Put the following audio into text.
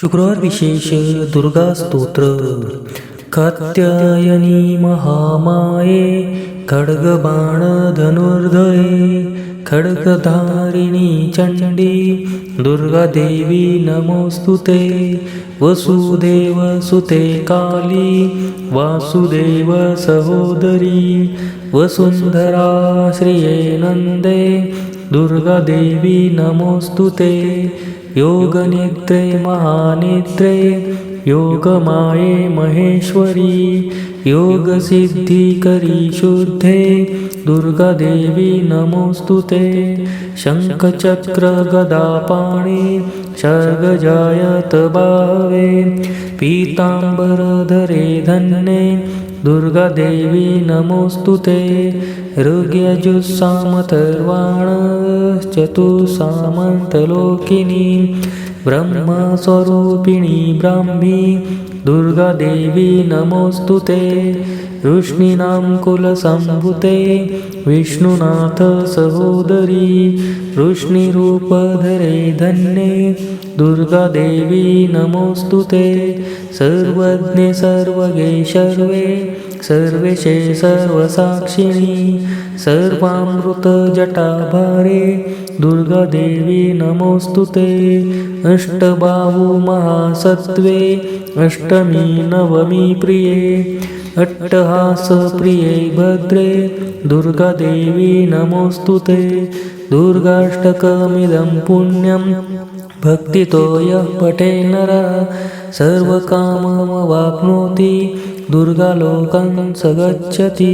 शुक्रवार विशेष दुर्गा स्तोत्र कात्यायनी महामाये खड्गबाण धनुर्धरे खड्गधारिणी चण्डी दुर्गादेवी नमोस्तुते वसुदेव सुते काली वासुदेव सहोदरी वसुन्धरा श्रिये नन्दे दुर्गादेवी नमोऽस्तु ते योगनिद्रे महानिद्रे योगमाये महेश्वरी योगसिद्धिकरी शुद्ध दुर्गादेवी नमोऽस्तु ते। शङ्खचक्रगदापाणि सर्गजायत भावे। पीताम्बरधरे धन्ये। दुर्गादेवी नमोऽस्तु ते। ऋग्यजुस्सामथर्वाणश्चतुस्सामन्तलोकिनी ब्रह्मस्वरूपिणी ब्राह्मी। दुर्गादेवी नमोऽस्तु ते वृष्णीनां विष्णुनाथ सहोदरी वृष्णिरूपधरे धन्ये दुर्गादेवी नमोऽस्तु ते सर्वज्ञे सर्वगे सर्वे सर्वेशे सर्वसाक्षिणी सर्वामृतजटाभारे दुर्गादेवी नमोऽस्तु ते। अष्टबाहु महासत्त्वे, अष्टमी नवमी प्रिये। अट्टहासप्रिये भद्रे, दुर्गादेवी नमोऽस्तु ते। दुर्गाष्टकमिदं पुण्यं, भक्तितो यः पठे नरः। सर्वकाममवाप्नोति दुर्गालोकं स गच्छति.